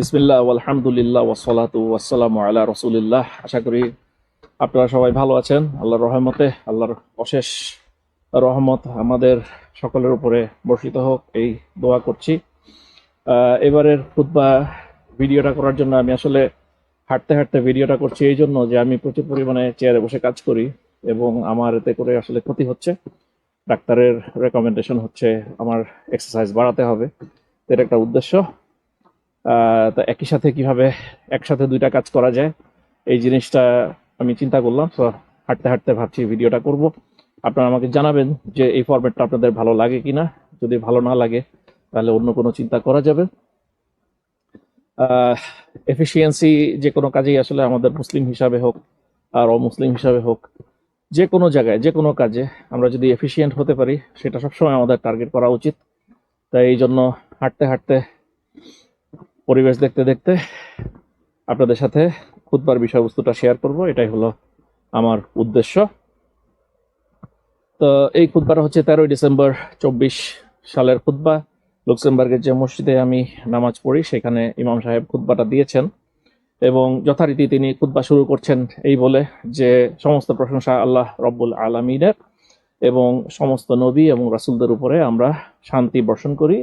বিসমিল্লাহ আলহামদুলিল্লাহ ওয়াসালাতু ওয়াসালামু আলা রসুলিল্লাহ। আশা করি আপনারা সবাই ভালো আছেন। আল্লাহর রহমতে, আল্লাহর অশেষ রহমত আমাদের সকলের উপরে বর্ষিত হোক, এই দোয়া করছি। এবারের খুতবা ভিডিওটা করার জন্য আমি আসলে হাঁটতে হাঁটতে ভিডিওটা করছি এই জন্য যে আমি প্রচুর পরিমাণে চেয়ারে বসে কাজ করি এবং আমার এতে করে আসলে ক্ষতি হচ্ছে। ডাক্তারের রেকমেন্ডেশন হচ্ছে আমার এক্সারসাইজ বাড়াতে হবে। এটা একটা উদ্দেশ্য। তো একই সাথে কীভাবে একসাথে দুইটা কাজ করা যায়, এই জিনিসটা আমি চিন্তা করলাম। তো হাঁটতে হাঁটতে ভাবছি ভিডিওটা করব। আপনারা আমাকে জানাবেন যে এই ফরম্যাটটা আপনাদের ভালো লাগে কিনা। যদি ভালো না লাগে, তাহলে অন্য কোনো চিন্তা করা যাবে। এফিসিয়েন্সি যে কোনো কাজেই আসলে আমাদের মুসলিম হিসাবে হোক আর অমুসলিম হিসাবে হোক, যে কোনো জায়গায়, যে কোনো কাজে আমরা যদি এফিসিয়েন্ট হতে পারি, সেটা সবসময় আমাদের টার্গেট করা উচিত। তাই এই জন্য হাঁটতে হাঁটতে পরিবেশ দেখতে দেখতে আপনাদের সাথে খুদবার বিষয়বস্তুটা শেয়ার করব। এটাই হলো আমার উদ্দেশ্য। তো এই খুদবাটা হচ্ছে তেরোই ডিসেম্বর চব্বিশ সালের খুদবা লুক্সেমবার্গের যে মসজিদে আমি নামাজ পড়ি, সেখানে ইমাম সাহেব খুদবাটা দিয়েছেন এবং যথারীতি তিনি খুদবা শুরু করছেন এই বলে যে সমস্ত প্রশংসা আল্লাহ রব্বুল আলমিনের এবং সমস্ত নবী এবং রাসূলদের উপরে আমরা শান্তি বর্ষণ করি।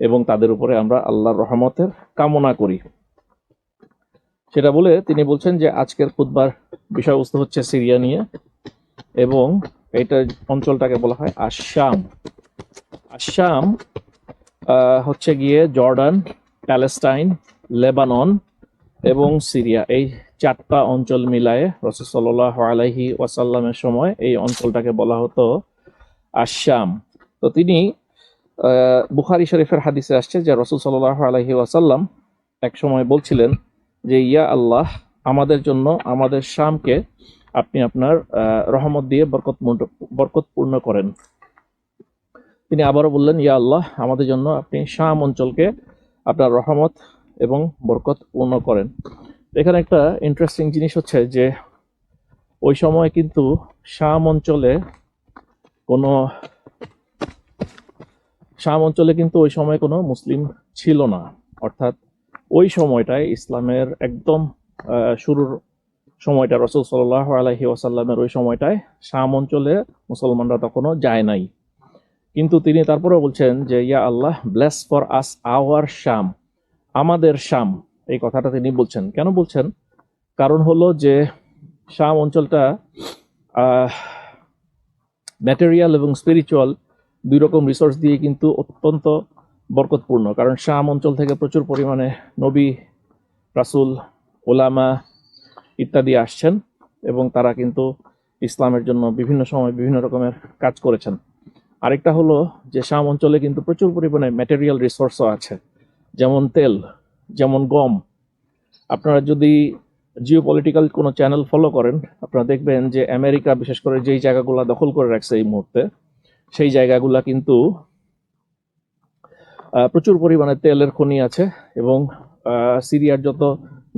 এবং তাদের উপরে আমরা আল্লাহর রহমতের কামনা করি। সেটা বলে তিনি বলছেন যে, আজকের খুতবার বিষয়বস্তু হচ্ছে সিরিয়া নিয়ে এবং এটা অঞ্চলটাকে বলা হয় আসাম আসাম হচ্ছে গিয়ে জর্ডান, প্যালেস্টাইন, লেবানন এবং সিরিয়া। এই চারটা অঞ্চল মিলায়ে রসুল সাল্লাহ আলাইহি ওয়াসাল্লামের সময় এই অঞ্চলটাকে বলা হতো আসাম তো তিনি বুখারী শরীফের হাদিসে আসছে যে রসুল সাল্লাহ আলহি ওয়াসাল্লাম এক সময় বলছিলেন যে, ইয়া আল্লাহ, আমাদের জন্য আমাদের শামকে আপনি আপনার রহমত দিয়ে বরকত বরকতপূর্ণ করেন। তিনি আবারও বললেন, ইয়া আল্লাহ, আমাদের জন্য আপনি শাম অঞ্চলকে আপনার রহমত এবং বরকত পূর্ণ করেন। এখানে একটা ইন্টারেস্টিং জিনিস হচ্ছে যে, ওই সময় কিন্তু শাম অঞ্চলে কোনো শাম অঞ্চলে কিন্তু ওই সময় কোনো মুসলিম ছিল না। অর্থাৎ ওই সময়টায় ইসলামের একদম শুরুর সময়টা রসুল সাল্লাহ আলহি ওয়াসাল্লামের ওই সময়টায় শাম অঞ্চলে মুসলমানরা তখনও যায় নাই। কিন্তু তিনি তারপরেও বলছেন যে, ইয়া আল্লাহ ব্লেস ফর আস আওয়ার শাম, আমাদের শাম। এই কথাটা তিনি বলছেন। কেন বলছেন? কারণ হলো যে, শাম অঞ্চলটা ম্যাটেরিয়াল এবং স্পিরিচুয়াল দুই রকম রিসোর্স দিয়ে কিন্তু অত্যন্ত বরকতপূর্ণ। কারণ শাম অঞ্চল থেকে প্রচুর পরিমাণে নবী, রাসুল ওলামা ইত্যাদি আসছেন এবং তারা কিন্তু ইসলামের জন্য বিভিন্ন সময় বিভিন্ন রকমের কাজ করেছেন। আরেকটা হলো যে শাম অঞ্চলে কিন্তু প্রচুর পরিমাণে ম্যাটেরিয়াল রিসোর্সও আছে। যেমন তেল, যেমন গম। আপনারা যদি জিও পলিটিক্যাল কোনো চ্যানেল ফলো করেন, আপনারা দেখবেন যে আমেরিকা বিশেষ করে যেই জায়গাগুলো দখল করে রাখছে এই মুহূর্তে সেই জায়গাগুলা কিন্তু প্রচুর পরিমাণে তেলের খনি আছে এবং সিরিয়ার যত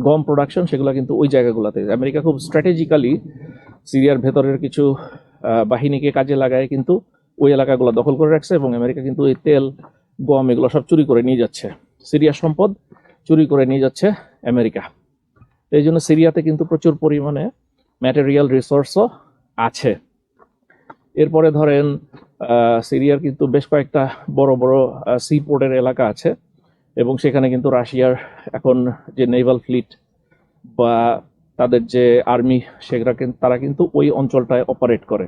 গম প্রোডাকশন সেগুলো কিন্তু ওই জায়গাগুলোতে। আমেরিকা খুব স্ট্র্যাটেজিক্যালি সিরিয়ার ভেতরের কিছু বাহিনীকে কাজে লাগায় কিন্তু ওই এলাকাগুলো দখল করে রাখছে এবং আমেরিকা কিন্তু এই তেল, গম এগুলো সব চুরি করে নিয়ে যাচ্ছে। সিরিয়ার সম্পদ চুরি করে নিয়ে যাচ্ছে আমেরিকা। এই জন্য সিরিয়াতে কিন্তু প্রচুর পরিমাণে ম্যাটেরিয়াল রিসোর্সও আছে। এরপরে ধরেন সিরিয়ার কিন্তু বেশ কয়েকটা বড় বড় সি পোর্টের এলাকা আছে এবং সেখানে কিন্তু রাশিয়ার এখন যে নেভাল ফ্লিট বা তাদের যে আর্মি সেগুলা তারা কিন্তু ওই অঞ্চলটায় অপারেট করে।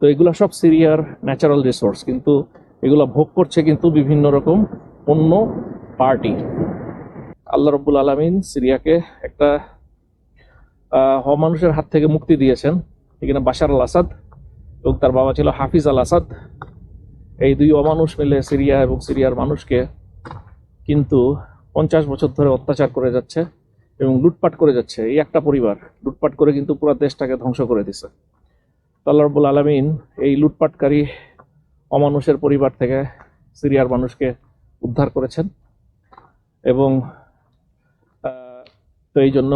তো এগুলো সব সিরিয়ার ন্যাচারাল রিসোর্স কিন্তু এগুলো ভোগ করছে কিন্তু বিভিন্ন রকম অন্য পার্টি আল্লাহ রব্বুল আলমিন সিরিয়াকে একটা আহ, মানুষের হাত থেকে মুক্তি দিয়েছেন এখানে বাশার আল আসাদ এবং তার বাবা ছিল হাফিজ আল আসাদ। এই দুই অমানুষ মিলে সিরিয়া এবং সিরিয়ার মানুষকে কিন্তু পঞ্চাশ বছর ধরে অত্যাচার করে যাচ্ছে এবং লুটপাট করে যাচ্ছে। এই একটা পরিবার লুটপাট করে কিন্তু পুরো দেশটাকে ধ্বংস করে দিছে। আল্লাহ রব্বুল আলমিন এই লুটপাটকারী অমানুষের পরিবার থেকে সিরিয়ার মানুষকে উদ্ধার করেছেন এবং তো এই জন্য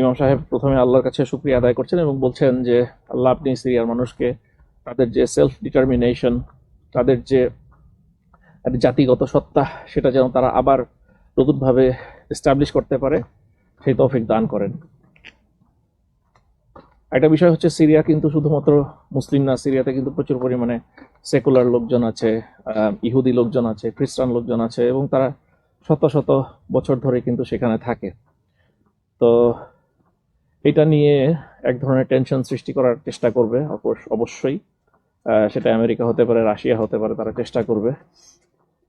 ইমাম সাহেব প্রথমে আল্লাহর কাছে শুক্রিয়া আদায় করছেন এবং বলছেন যে, আল্লাহ আপনি সিরিয়ার মানুষকে তাদের যে সেলফ ডিটারমিনেশন তাদের যে জাতিগত সত্তা, সেটা যেন তারা আবার নতুনভাবে এস্টাবলিশ করতে পারে, সেই তৌফিক দান করেন। একটা বিষয় হচ্ছে সিরিয়া কিন্তু শুধুমাত্র মুসলিম না, সিরিয়াতে কিন্তু প্রচুর পরিমাণে সেকুলার লোকজন আছে ইহুদি লোকজন আছে, খ্রিস্টান লোকজন আছে, এবং তারা শত শত বছর ধরে কিন্তু সেখানে থাকে। তো এটা নিয়ে এক ধরনের টেনশন সৃষ্টি করার চেষ্টা করবে অবশ্যই। সেটা আমেরিকা হতে পারে, রাশিয়া হতে পারে, তারা চেষ্টা করবে।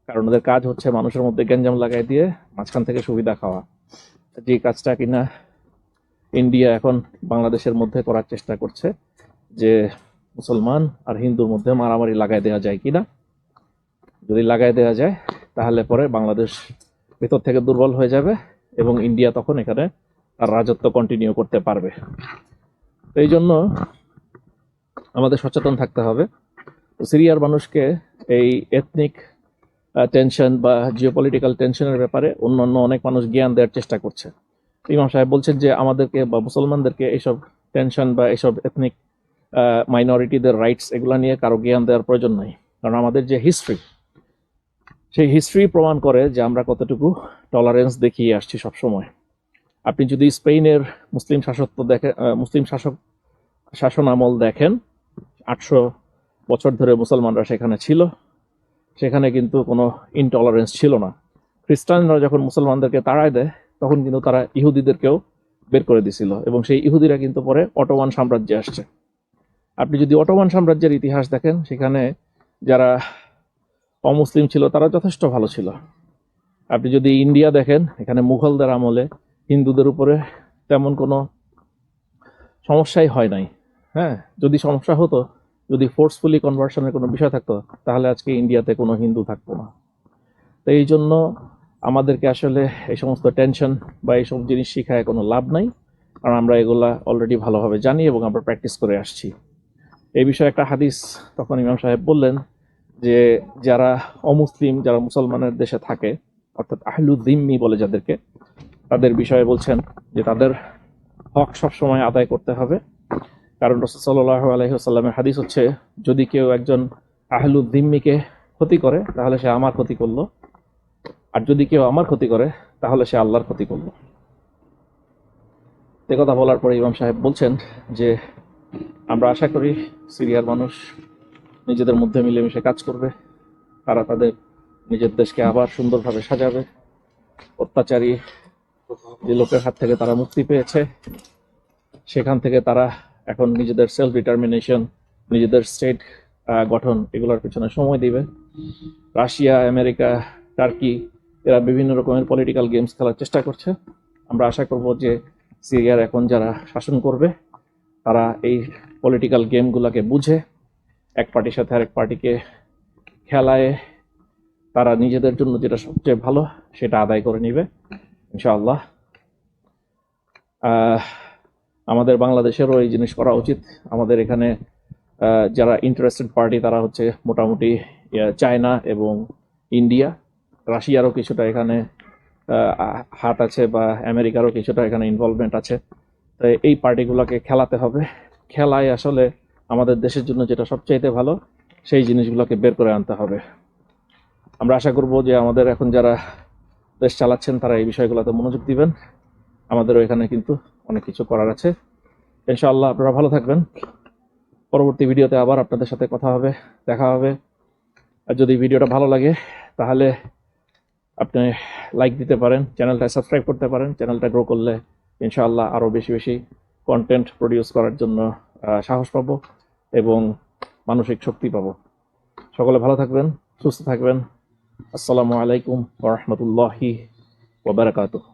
কারণ ওদের কাজ হচ্ছে মানুষের মধ্যে গ্যাঞ্জাম লাগাই দিয়ে মাঝখান থেকে সুবিধা খাওয়া। যে কাজটা কিনা ইন্ডিয়া এখন বাংলাদেশের মধ্যে করার চেষ্টা করছে যে মুসলমান আর হিন্দুর মধ্যে মারামারি লাগাই দেওয়া যায় কিনা। যদি লাগাই দেওয়া যায়, তাহলে পরে বাংলাদেশ ভেতর থেকে দুর্বল হয়ে যাবে এবং ইন্ডিয়া তখন এখানে তার রাজত্ব কন্টিনিউ করতে পারবে। এই জন্য আমাদের সচেতন থাকতে হবে। সিরিয়ার মানুষকে এই এথনিক টেনশন বা জিওপলিটিক্যাল টেনশনের ব্যাপারে অন্যান্য অনেক মানুষ জ্ঞান দেওয়ার চেষ্টা করছে। ইমাম সাহেব বলছেন যে আমাদেরকে বা মুসলমানদেরকে এইসব টেনশন বা এইসব এথনিক মাইনরিটিদের রাইটস এগুলো নিয়ে কারও জ্ঞান দেওয়ার প্রয়োজন নাই। কারণ আমাদের যে হিস্ট্রি সেই হিস্ট্রি প্রমাণ করে যে আমরা কতটুকু টলারেন্স দেখিয়ে আসছি সব সময় আপনি যদি স্পেনের মুসলিম শাসত্ব দেখে মুসলিম শাসক শাসন আমল দেখেন আটশো বছর ধরে মুসলমানরা সেখানে ছিল। সেখানে কিন্তু কোনো ইনটলারেন্স ছিল না। খ্রিস্টানরা যখন মুসলমানদেরকে তাড়ায় দেয়, তখন কিন্তু তারা ইহুদিদেরকেও বের করে দিছিল এবং সেই ইহুদিরা কিন্তু পরে অটোমান সাম্রাজ্যে আসছে। আপনি যদি অটোমান সাম্রাজ্যের ইতিহাস দেখেন, সেখানে যারা অমুসলিম ছিল, তারা যথেষ্ট ভালো ছিল। আপনি যদি ইন্ডিয়া দেখেন, এখানে মুঘলদের আমলে হিন্দুদের উপরে তেমন কোনো সমস্যাই হয় নাই। হ্যাঁ যদি সমস্যা হতো, যদি ফোর্সফুলি কনভার্সনের কোনো বিষয় থাকতো, তাহলে আজকে ইন্ডিয়াতে কোনো হিন্দু থাকতো না। তো এই জন্য আমাদেরকে আসলে এই সমস্ত টেনশন বা এইসব জিনিস শিখায় কোনো লাভ নাই। কারণ আমরা এগুলা অলরেডি ভালোভাবে জানি এবং আমরা প্র্যাকটিস করে আসছি। এই বিষয়ে একটা হাদিস তখন ইমাম সাহেব বললেন যে, যারা অমুসলিম, যারা মুসলমানের দেশে থাকে, অর্থাৎ আহলুদ্দিম্মি বলে যাদেরকে, তাদের বিষয়ে বলছেন যে তাদের হক সবসময় আদায় করতে হবে। কারণ রসুল সাল্লাহ আলহিহাস্লামের হাদিস হচ্ছে, যদি কেউ একজন আহলুদ্দিম্মিকে ক্ষতি করে, তাহলে সে আমার ক্ষতি করল। আর যদি কেউ আমার ক্ষতি করে, তাহলে সে আল্লাহর ক্ষতি করল। এ কথা বলার পরে ইমাম সাহেব বলছেন যে, আমরা আশা করি সিরিয়ার মানুষ নিজেদের মধ্যে মিলেমিশে কাজ করবে। তারা তাদের নিজের দেশকে আবার সুন্দরভাবে সাজাবে। অত্যাচারী যে লোকের হাত থেকে তারা মুক্তি পেয়েছে, সেখান থেকে তারা এখন নিজেদের সেলফ ডিটারমিনেশন নিজেদের স্টেট গঠন, এগুলোর পেছনে সময় দিবে। রাশিয়া, আমেরিকা, টার্কি, এরা বিভিন্ন রকমের পলিটিক্যাল গেমস খেলার চেষ্টা করছে। আমরা আশা করব যে সিরিয়ার এখন যারা শাসন করবে, তারা এই পলিটিক্যাল গেমগুলোকে বুঝে, এক পার্টির সাথে আরেক পার্টিকে খেলায়, তারা নিজেদের জন্য যেটা সবচেয়ে ভালো, সেটা আদায় করে নিবে, ইনশাআল্লাহ। আমাদের বাংলাদেশেরও এই জিনিস করা উচিত। আমাদের এখানে যারা ইন্টারেস্টেড পার্টি তারা হচ্ছে মোটামুটি চায়না এবং ইন্ডিয়া। রাশিয়ারও কিছুটা এখানে হাত আছে বা আমেরিকারও কিছুটা এখানে ইনভলভমেন্ট আছে। তো এই পার্টিগুলোকে খেলাতে হবে। খেলায় আসলে আমাদের দেশের জন্য যেটা সবচাইতে ভালো, সেই জিনিসগুলোকে বের করে আনতে হবে। আমরা আশা করব যে আমাদের এখন যারা দেশ চালাচ্ছেন, তারা এই বিষয়গুলোতে মনোযোগ দিবেন। আমাদেরও এখানে কিন্তু অনেক কিছু করার আছে। ইনশাআল্লাহ আপনারা ভালো থাকবেন। পরবর্তী ভিডিওতে আবার আপনাদের সাথে কথা হবে, দেখা হবে। আর যদি ভিডিওটা ভালো লাগে, তাহলে আপনি লাইক দিতে পারেন, চ্যানেলটা সাবস্ক্রাইব করতে পারেন। চ্যানেলটা গ্রো করলে ইনশাআল্লাহ আরও বেশি বেশি কন্টেন্ট প্রডিউস করার জন্য সাহস পাবো এবং মানসিক শক্তি পাবো। সকলে ভালো থাকবেন, সুস্থ থাকবেন। আসসালামু আলাইকুম ওরহমতুল্লাহি ওবরাকাতুহ